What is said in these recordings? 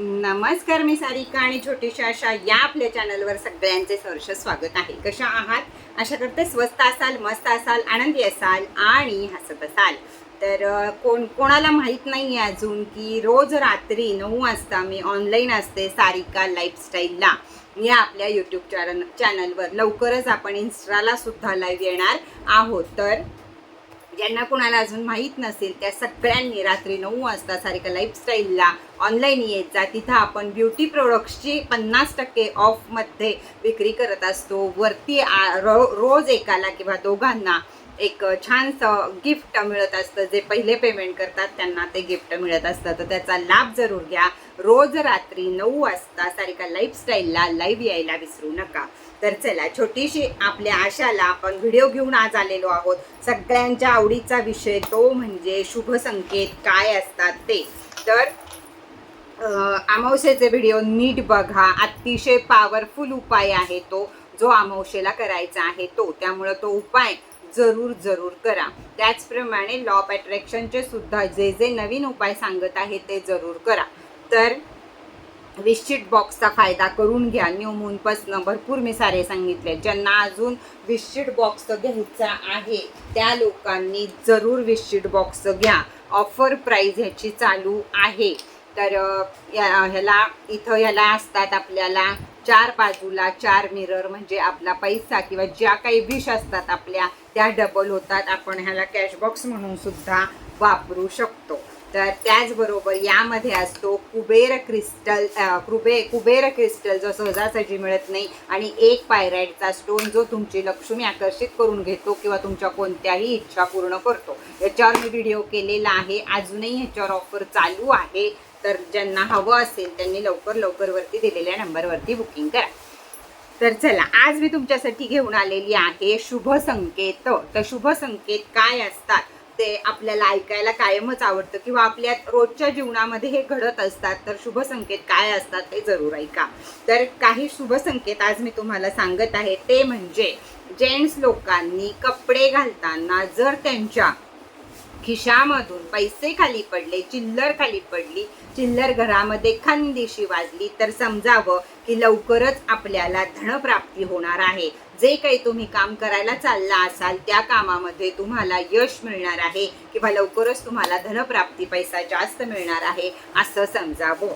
नमस्कार मी सारिका आणि छोटीशा अशा या आपल्या चॅनलवर सगळ्यांचे सहर्ष स्वागत आहे. कशा आहात? अशा करते स्वस्त असाल मस्त असाल आनंदी असाल आणि हसत असाल. तर कोण कोणाला माहीत नाही आहे अजून की रोज रात्री नऊ वाजता मी ऑनलाईन असते सारिका लाईफस्टाईलला या आपल्या यूट्यूब चॅनल चॅनलवर लवकरच आपण इन्स्टाला सुद्धा लाईव्ह येणार आहोत. तर ज्यांना कोणाला अजून माहीत नसेल त्या सगळ्यांनी रात्री नऊ वाजता सारिका लाईफस्टाईलला ऑनलाईन येत जा तिथं आपण ब्युटी प्रोडक्ट्सची पन्नास टक्के ऑफमध्ये विक्री करत असतो. वरती आ- रो- रोज एकाला किंवा दोघांना एक छानसं गिफ्ट मिळत असतं. जे पहिले पेमेंट करतात त्यांना ते गिफ्ट मिळत असतं. तर त्याचा लाभ जरूर घ्या. रोज रात्री नऊ वाजता सारिका लाईफस्टाईलला लाईव्ह यायला विसरू नका. तर चला छोटीशी आपल्या आशाला आपण व्हिडिओ घेऊन आज आलेलो आहोत. सगळ्यांच्या आवडीचा विषय तो म्हणजे शुभ संकेत काय असतात ते. तर अमावशेचे व्हिडिओ नीट बघा. अतिशय पॉवरफुल उपाय आहे तो. जो अमावशेला करायचा आहे तो. त्यामुळं तो उपाय जरूर जरूर करा. त्याचप्रमाणे लॉ ऑफ अट्रॅक्शनचे सुद्धा जे जे नवीन उपाय सांगत आहे ते जरूर करा. तर विशिट बॉक्सचा फायदा करून घ्या. न्यू मूनपासनं भरपूर मी सारे सांगितले. ज्यांना अजून विशिट बॉक्स घ्यायचा आहे त्या लोकांनी जरूर विश्चिट बॉक्स घ्या. ऑफर प्राईज ह्याची चालू आहे. तर या- ह्याला इथं ह्याला असतात आपल्याला चार बाजूला चार मिरर म्हणजे आपला पैसा किंवा ज्या काही विष असतात आपल्या त्या डबल होतात. आपण ह्याला कॅशबॉक्स म्हणून सुद्धा वापरू शकतो. तर त्याचबरोबर यामध्ये असतो कुबेर क्रिस्टल कुबे कुबेर क्रिस्टल जो सहजासहजी मिळत नाही आणि एक पायराईटचा स्टोन जो तुमची लक्ष्मी आकर्षित करून घेतो किंवा तुमच्या कोणत्याही इच्छा पूर्ण करतो. याच्यावर मी व्हिडिओ केलेला आहे. अजूनही ह्याच्यावर ऑफर चालू आहे. तर ज्यांना हवं असेल त्यांनी लवकर लवकरवरती दिलेल्या नंबरवरती बुकिंग करा. तर चला आज मी तुमच्यासाठी घेऊन आलेली आहे शुभ संकेत. तर शुभ संकेत काय असतात? ते आपल्याला ऐकायला कायमच आवडतं किंवा आपल्या रोजच्या जीवनामध्ये हे घडत असतात तर शुभ संकेत काय असतात ते जरूर ऐका. तर काही शुभ संकेत आज मी तुम्हाला सांगत आहे ते म्हणजे जेंट्स लोकांनी कपडे घालताना जर त्यांच्या खिशामधून पैसे खाली पडले चिल्लर खाली पडली चिल्लर घरामध्ये खानदेशी वाजली तर समजावं की लवकरच आपल्याला धनप्राप्ती होणार आहे. जे काही तुम्ही काम करायला चालला असाल त्या कामामध्ये तुम्हाला यश मिळणार आहे किंवा लवकरच तुम्हाला धनप्राप्ती पैसा जास्त मिळणार आहे असं समजावं.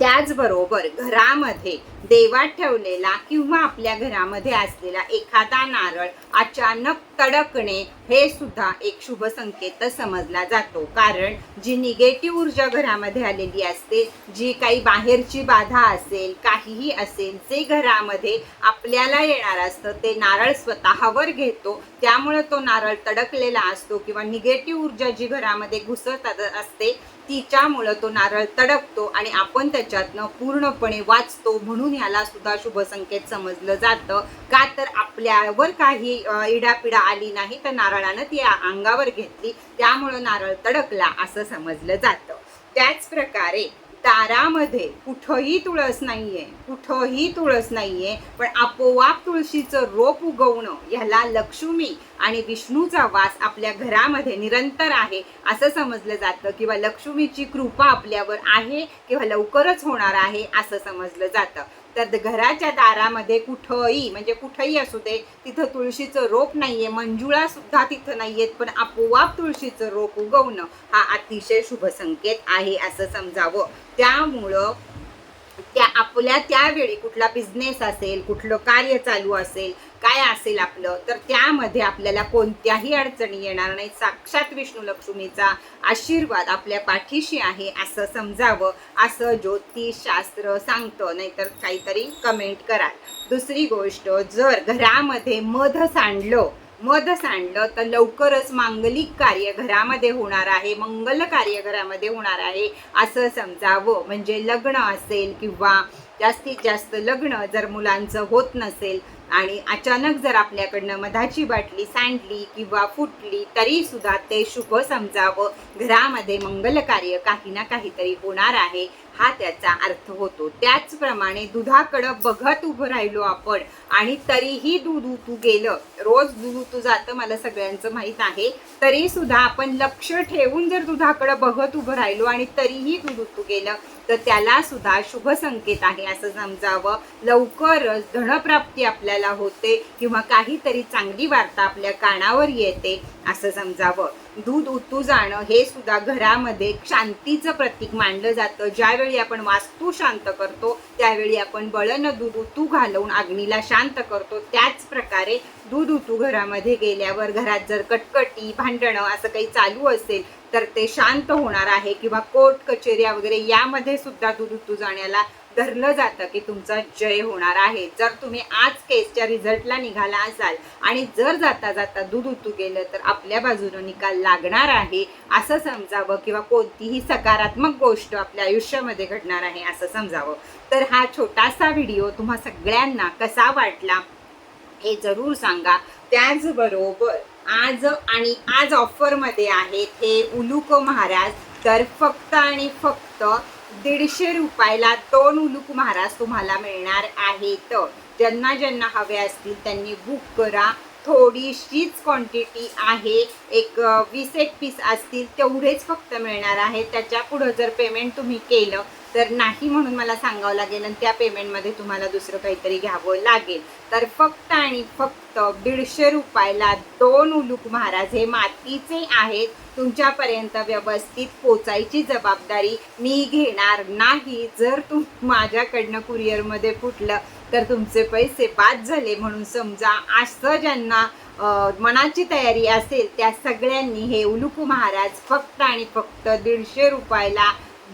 त्याचबरोबर घरामध्ये देवात ठेवलेला किंवा आपल्या घरामध्ये असलेला एखादा नारळ अचानक तडकणे हे सुद्धा एक शुभ संकेत समजला जातो. कारण जी निगेटिव्ह ऊर्जा घरामध्ये आलेली असते जी काही बाहेरची बाधा असेल काहीही असेल जे घरामध्ये आपल्याला येणार असतं ते नारळ स्वतःवर घेतो. त्यामुळे तो नारळ तडकलेला असतो किंवा निगेटिव्ह ऊर्जा जी घरामध्ये घुसत असते तिच्यामुळं तो नारळ तडकतो आणि आपण त्याच्यातनं पूर्णपणे वाचतो म्हणून याला सुद्धा शुभ संकेत समजलं जातं. का तर आपल्यावर काही इडापिडा आली नाही तर नारळानं ती अंगावर घेतली. त्यामुळं नारळ तडकला असं समजलं जातं. त्याच प्रकारे तारामध्ये कुठंही तुळस नाहीये कुठंही तुळस नाहीये पण आपोआप तुळशीचं रोप उगवणं ह्याला लक्ष्मी आणि विष्णूचा वास आपल्या घरामध्ये निरंतर आहे असं समजलं जातं. किंवा लक्ष्मीची कृपा आपल्यावर आहे किंवा लवकरच होणार आहे असं समजलं जातं. तर घराच्या दारामध्ये कुठंही म्हणजे कुठंही असू दे तिथं तुळशीचं रोप नाहीये मंजुळा सुद्धा तिथं नाहीयेत पण आपोआप तुळशीचं रोप उगवणं हा अतिशय शुभ संकेत आहे असं समजावं. त्यामुळं त्या आपल्या त्यावेळी कुठला बिझनेस असेल कुठलं कार्य चालू असेल काय असेल आपलं तर त्यामध्ये आपल्याला कोणत्याही अडचणी येणार नाही. साक्षात विष्णू लक्ष्मीचा आशीर्वाद आपल्या पाठीशी आहे असं समजावं असं ज्योतिषशास्त्र सांगतं. नाहीतर काहीतरी कमेंट कराल. दुसरी गोष्ट जर घरामध्ये मध सांडलं मध सांडलं तर लवकरच मांगलिक कार्य घरामध्ये होणार आहे मंगल कार्य घरामध्ये होणार आहे असं समजावं. म्हणजे लग्न असेल किंवा जास्तीत जास्त लग्न जर मुलांचं होत नसेल आणि अचानक जर आपल्याकडनं मधाची बाटली सांडली किंवा फुटली तरी सुद्धा ते शुभ समजावं. घरामध्ये मंगल कार्य काही ना काहीतरी होणार आहे. हा त्याचा अर्थ होतो. त्याचप्रमाणे दुधाकडं बघत उभं राहिलो आपण आणि तरीही दूध उतू गेलं. रोज दूध उतू जातं मला सगळ्यांचं माहीत आहे. तरी सुद्धा आपण लक्ष ठेवून जर दुधाकडं बघत उभं राहिलो आणि तरीही दूध उतू गेलं तर त्याला सुद्धा शुभ संकेत आहे असं समजावं. लवकरच धनप्राप्ती आपल्याला होते किंवा काहीतरी चांगली वार्ता आपल्या कानावर येते असं समजावं. दूध उतू जाणं हे सुद्धा घरामध्ये शांतीचं प्रतीक मानलं जातं. ज्यावेळी आपण वास्तू शांत करतो त्यावेळी आपण बळन दूध उतू घालवून अग्नीला शांत करतो. त्याच प्रकारे दूध उतू घरामध्ये गेल्यावर घरात जर कटकटी भांडणं असं काही चालू असेल तर ते शांत होणार आहे. किंवा कोर्ट कचेऱ्या वगैरे यामध्ये सुद्धा दूध उतू जाण्याला धरलं जातं की तुमचा जय होणार आहे. जर तुम्ही आज केसच्या रिझल्टला निघाला असाल आणि जर जाता जाता दूध उतू गेलं तर आपल्या बाजूनं निकाल लागणार आहे असं समजावं किंवा कोणतीही सकारात्मक गोष्ट आपल्या आयुष्यामध्ये घडणार आहे असं समजावं. तर हा छोटासा व्हिडिओ तुम्हा सगळ्यांना कसा वाटला हे जरूर सांगा. त्याचबरोबर आज आणि आज ऑफरमध्ये आहेत हे उलुक महाराज तर फक्त आणि फक्त दीडशे रुपयाला दोन उलूक महाराज तुम्हाला मिळणार आहेत. ज्यांना ज्यांना हवे असतील त्यांनी बुक करा. थोडीशीच क्वांटिटी आहे. एक वीस एक पीस असतील तेवढेच फक्त मिळणार आहे. त्याच्या पुढं जर पेमेंट तुम्ही केलं तर नाही म्हणून मला सांगावं लागेल आणि त्या पेमेंटमध्ये तुम्हाला दुसरं काहीतरी घ्यावं लागेल. तर फक्त आणि फक्त दीडशे रुपयाला दोन उलूक महाराज हे मातीचे आहेत. तुमच्यापर्यंत व्यवस्थित पोचायची जबाबदारी मी घेणार नाही. जर तुम माझ्याकडनं कुरिअरमध्ये फुटलं तर तुमचे पैसे बाद झाले म्हणून समजा असं ज्यांना मनाची तयारी असेल त्या सगळ्यांनी हे उलुकू महाराज फक्त आणि फक्त दीडशे रुपयाला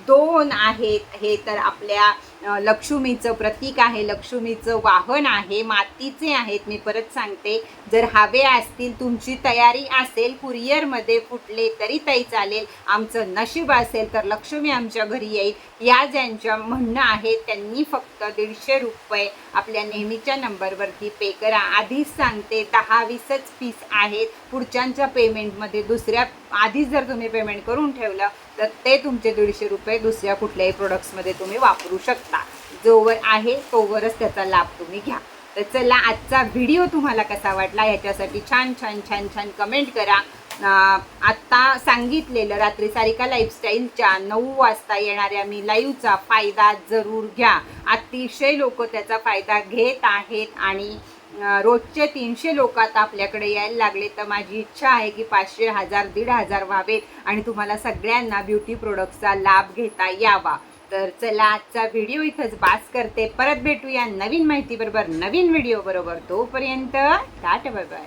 दोन आहेत. हे तर आपल्या लक्ष्मीचं प्रतीक आहे. लक्ष्मीचं वाहन आहे. मातीचे आहेत. मी परत सांगते. जर हवे असतील तुमची तयारी असेल कुरिअरमध्ये फुटले तरी ताई चालेल आमचं नशीब असेल तर लक्ष्मी आमच्या घरी येईल. या ज्यांच्या म्हणणं आहे त्यांनी फक्त दीडशे रुपये आपल्या नेहमीच्या नंबरवरती पे करा. आधीच सांगते दहा वीसच पीस आहेत. पुढच्यांच्या पेमेंटमध्ये दुसऱ्या आधीच जर तुम्ही पेमेंट करून ठेवलं तर ते तुमचे दीडशे रुपये दुसऱ्या कुठल्याही प्रोडक्ट्समध्ये तुम्ही वापरू शकता. जोवर आहे तोवरच त्याचा लाभ तुम्ही घ्या. तर चला आजचा व्हिडिओ तुम्हाला कसा वाटला याच्यासाठी छान छान छान छान कमेंट करा. आत्ता सांगितलेलं रात्री सारिका लाईफस्टाईलच्या नऊ वाजता येणाऱ्या मी लाईव्हचा फायदा जरूर घ्या. अतिशय लोक त्याचा फायदा घेत आहेत आणि रोजचे तीनशे लोक आता आपल्याकडे यायला लागले. तर माझी इच्छा आहे की पाचशे हजार दीड हजार व्हावेत आणि तुम्हाला सगळ्यांना ब्युटी प्रोडक्टचा लाभ घेता यावा. तर चला आजचा व्हिडिओ इथंच बास करते. परत भेटूया नवीन माहिती बरोबर नवीन व्हिडिओ बरोबर. तोपर्यंत टाटा बाय बाय